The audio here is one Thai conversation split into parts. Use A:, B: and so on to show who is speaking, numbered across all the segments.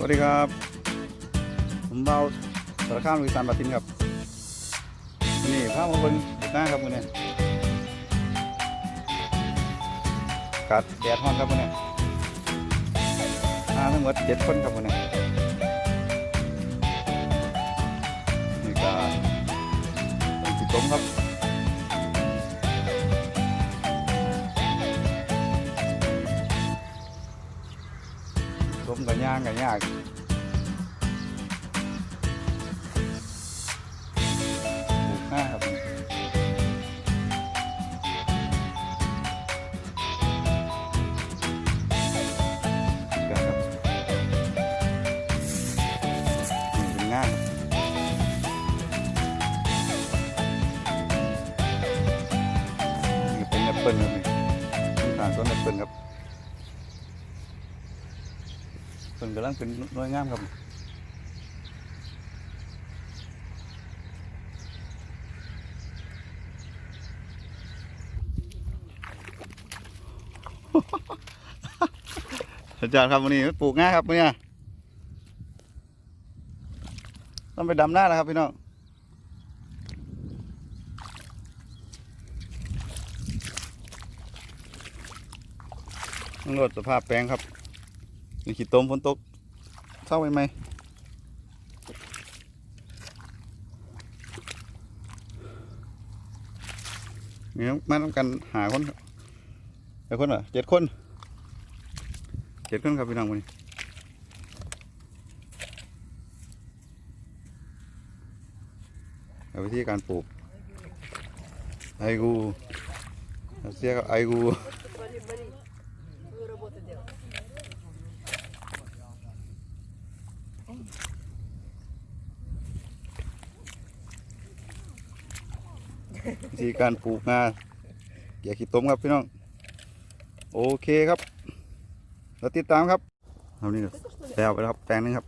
A: สวัสดีครับ ผมเบาสารข้ามลุยสานบัตินครับนี่ข้ามมาบิ้งหน้าครับวันนี้กัดแดดฮ้อนครับวันนี้มาทั้งหมดเจ็ดคนครับวันนี้นี่ก็เป็นสิบต้มครับ มกับย่างกับยากปลูกหน้าครับกันครับเป็นง่ายนี่เป็นแอปเปิลครับนี่ต้นทางต้นแอปเปิลครับ เปิลกำลังเป็นน้อยงามครับอาจารย์ครับวันนี้ปลูกง่ายครับเนี่ยต้องไปดำหน้าแล้วครับพี่น้องต้องลดสภาพแปลงครับ นี่ขีดต้มฝนตกเศร้าไปไหมนี่ต้องมาต้องกันหาคนเจ็ดคนเหรอเจ็ดคนเจ็ดคนครับพี่น้องวันนี้เอาวิธีการปลูกไอกูเอาเสียกับไอกู ธีการปลูกงาเกี่ยขี้ต้มครับพี่น้อง โอเคครับเราติดตามครับทำนี่แซวไปแล้วครับแปลงนึงครับ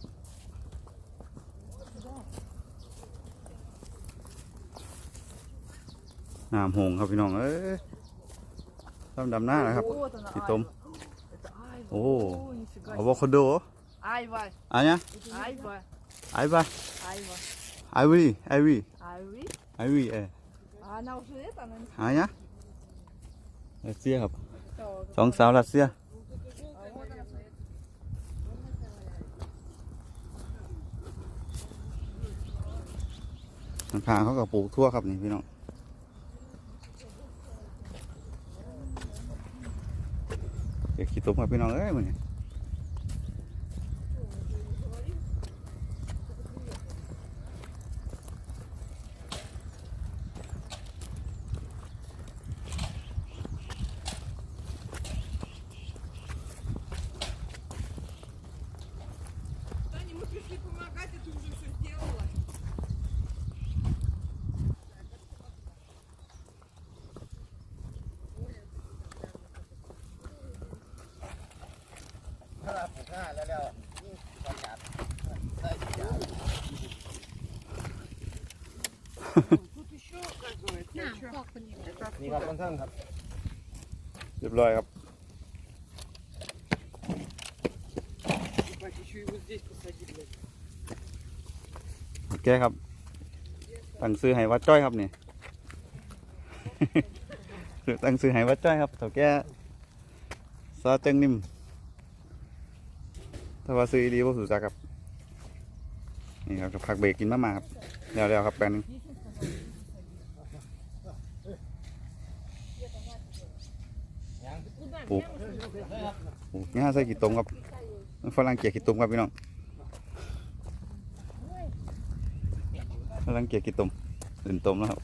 A: น้ำหงครับพี่น้องเอ้ยดำหน้านะครับขี้
B: ต้ม
A: โอ้
B: เอะ
A: โวคนโด
B: ไอว
A: อันเนี้ยไอวไอ้ไอวไอวีไอวีไอ
B: วีไอวีเอ
A: หายะรัสเซียครับ,สองสาวรัสเซีย
B: ทาง
A: ทางเขาก็ปลูกทั่วครับนี่พี่น้องเด็กขี้ตมครับพี่น้องเอ้ยมันเนี่ย
C: นี่ครับคอนเทนครับ
A: เรียบร้อยครับ โอเคครับ ตั้งซื้อให้วัดจ้อยครับเนี่ยคือตั้งซื้อให้วัดจ้อยครับเถ่าแก่ซาเจงนิ่มถ้าว่าซื้อดีพวกสุจักครับ นี่ครับกับผักเบรกกินมากๆครับ แล้วๆครับแป๊บนึง ปลูกปลูกง่าใส่กี่ตมครับฝรั่งเกลียดกี่ตมครับพี่น้องฝรั่งเกลียดกี่ตมตื่นตมแล้วครับ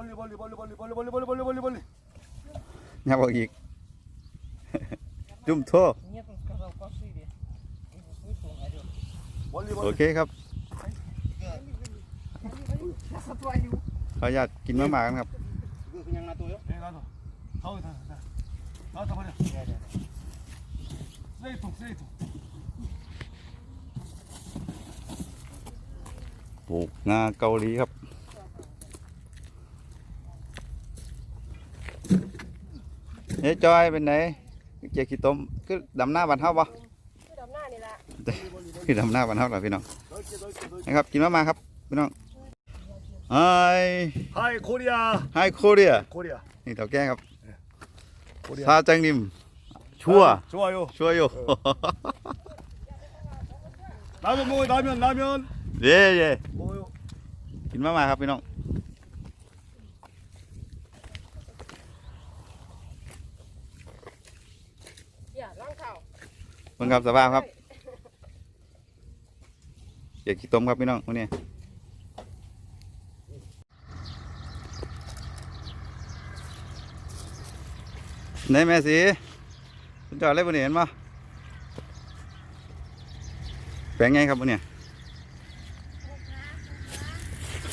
C: อลา
A: เบื่อกอีกจุ่ม
B: โท
C: ษ
A: โอเคครับขออยากกินมะหมากันครับปลูกงาเกาหลีครับ เฮ้ยจอยเป็นไงเจ๊ขี้ต้มคือดำหน้าบันเท่า
B: บ่ดำหน้านี่แหละ
A: คือดำหน้าบันเท่าเหรอพี่น้องนะครับกินมามาครับพี่น้องไฮ
C: ไฮโคเรีย
A: ไฮโคเรีย
C: โคเรีย
A: นี่เต่าแก้ครับซาจังนิมชั่วชั่
C: วอยู่
A: ชั่วอยู่
C: ราเมนมึงรา
A: เมนราเม
C: นเย่เย่
A: กินมามาครับพี่น้อง
B: เบิ่
A: งครับสภาพครับเจียขี้ต้มครับพี่น้องวันนี้ไหนแม่สีคุณจอดเลยบนนี้เห็นปะแปลงไงครับบนนี้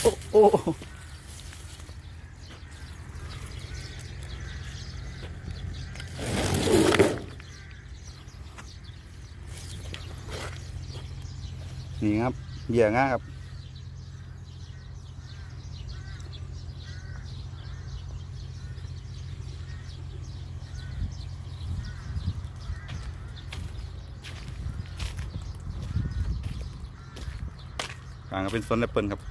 A: โอ้โอ้ นี่ครับ เหยื่อง่าครับ กลางก็เป็นสวนแอปเปิลครับ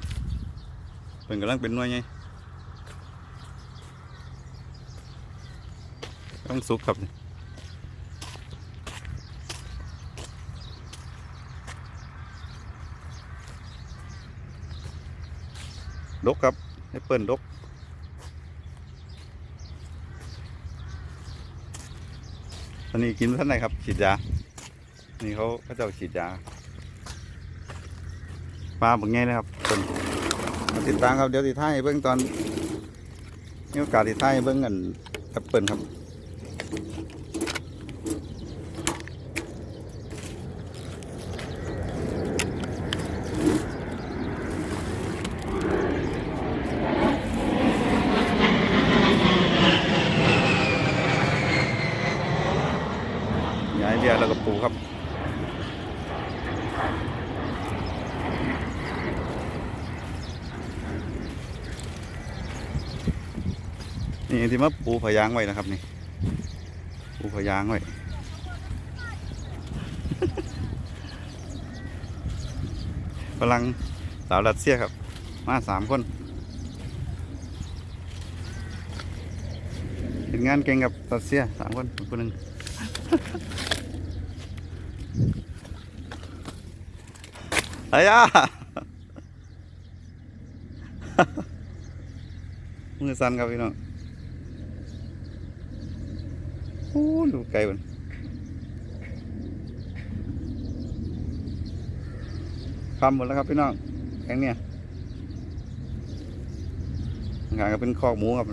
A: เป็นกำลังเป็นน่วยไงต้องสุกครับ ดกครับแอปเปิลดกตอนนี้กินท่านไหนครับ ฉีดยา นี่เขาเขาจะฉีดยาปลาบึงไงนะครับเพิ่นติดตามครับเดี๋ยวติดท้ายเบื้องตอนมีโอกาสติดท้ายเบื้องกันแอปเปิลครับ ย้ายเบียร์แล้วก็ปูครับ นี่ที่มาปูพยางไว้นะครับนี่ปูพยางไว้ฝรั่งสาวรัสเซียครับ มาสามคนเห็นงานเก่งกับรัสเซียสามคนคนหนึ่งไอ้ยามือสั่นครับพี่น้อง โอ้ดูไกลมันคำหมดแล้วครับพี่น้องแข็งเนี่ยงานก็เป็นคอกหมูครับ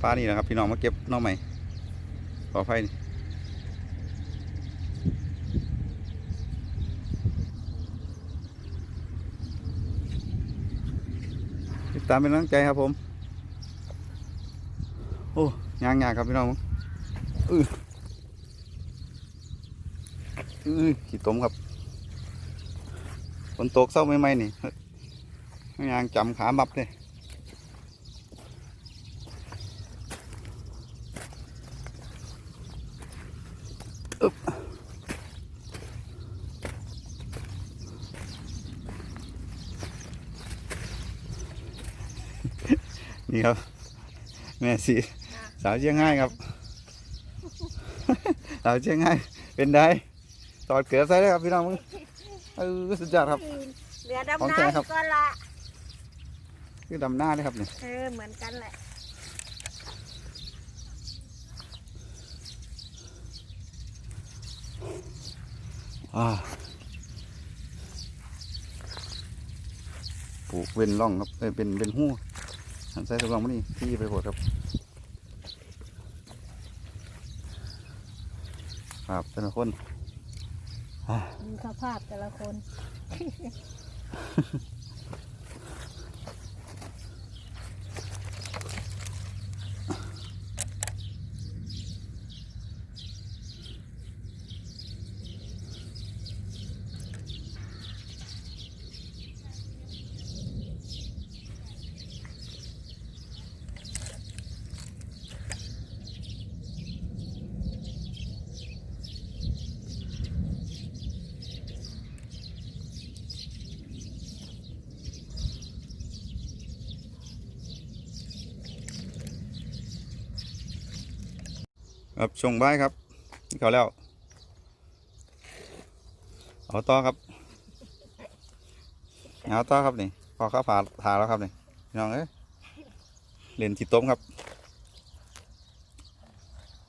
A: ฟ้านี่นะครับ พี่น้องมาเก็บน้องใหม่ขออภั ตามเป็นกำลังใจครับผม โอ้ยางยากครับพี่น้องอืออือขี้ต้มครับฝนตกเศร้าไม่ไหมนี่ยางจำขาบับเลย นี่ครับ แม่สีสาวเชียงไฮ้ครับ สาวเชียงไฮ้เป็นได้ตอดเกลือใส่เลยครับพี่น้องมึงเออสุดยอดครับ
D: เหลือ
A: ของ
D: ดำ
A: แท้ครับ
D: น้ำก็ละ
A: คือดำหน้าเลยครับเนี่ย
D: เออเหมือนกันแหละ
A: อ่าปลูกเว้นร่องครับเอ้ยเป็นเป็นหู้หัน ใส่ตะลองมานี่ที่ไปโหดครับครับแต่ละคน
D: ดูสภาพแต่ละคน
A: ครับชงใบายครับกินเขาวแล้วเอาต่อครับเอาต่อครับนี่พอข้าวผ่าผ่าแล้วครับนี่พี่น้องเอ้ยเล่นขีต้มครับ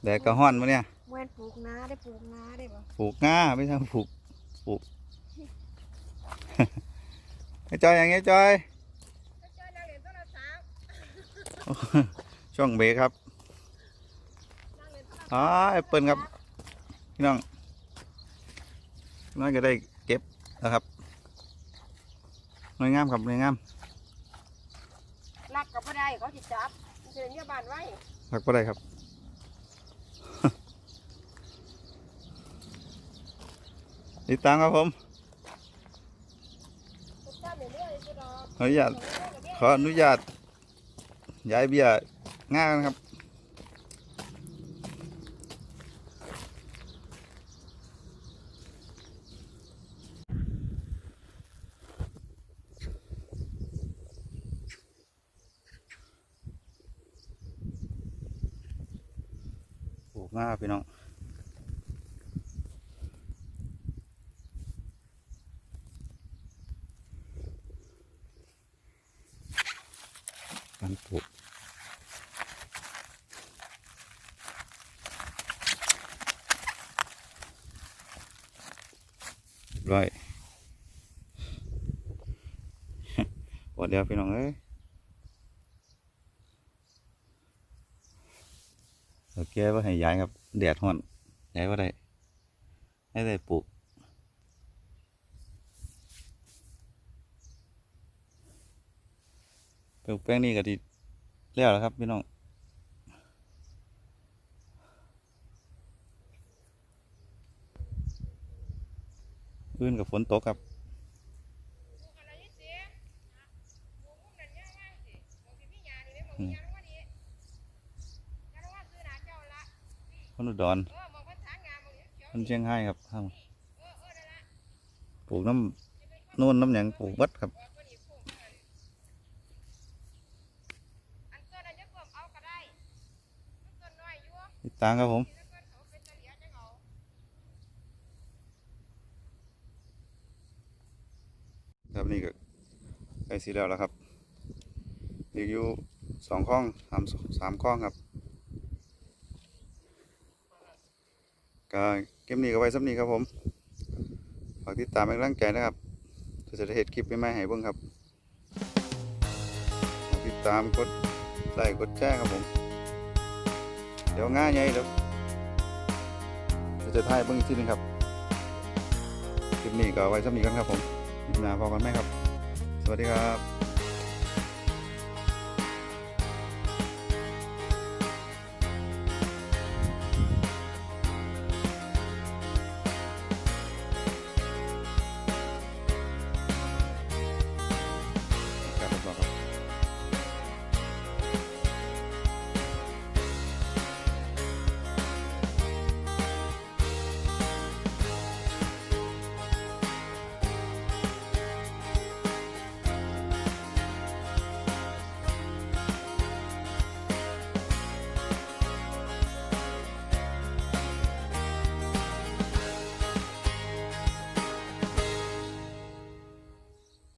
A: แดดก็ห้อนมาเนี่ย
D: เมื่อนปลูกนาได้ปลูกนาได้ปะ
A: ปลูกง่าไม่ใช่ปลูกปลูกไอ้จอยอย่างเงี้ยจอยช่วงเบรกครับ อ๋อแอปเปิลครับพี่น้องน้อยก็ได้เก็บนะครับน้อยงามครับน้อยงาม
B: รักกับพ่อได้เขาจิจับมันจะเนี่ยบ้านไว้
A: ผักก็ได้ครับติดตามครับผม
B: จ้าเรื่อยๆคือรอ
A: ขออนุญาตขออนุญาตย้ายเบี้ยง่ากันครับ ปลูกง่าพี่น้องการปลูกร้อยวันเดียวพี่น้องเอ้ย โอเคว่าให้ย้ายครับแดดห้อนย้ายว่าได้ให้ได้ปลูกปลูกแป้งนี่ก็ดีแล้วแล้วครับพี่น้องอื่นกับฝนตกครับ คนอุดรคนเชียงไฮ้ครับทางปลูกน้ำนู่นน้ำหยังปลูกบัดครับติดตามครับผมครับนี่ก็ใกล้สีแล้วแล้วครับเหลืออยู่สองข้องสามสามข้องครับ ก็เกมนี้ก็ไว้สักนี้ครับผมฝากติดตามเป็นกำลังใจนะครับถ้าจะได้เห็นคลิปใหม่ๆให้เบิ่งครับฝากติดตามกดไลค์กดแชร์ครับผม เดี๋ยวง่ายไงเดี๋ยวเราจะถ่ายเบิ่งอีกทีหนึงครับ คลิปนี้ก็ไว้สักนี้กันครับผมคลิปหน้าพอกันไหมครับ สวัสดีครับ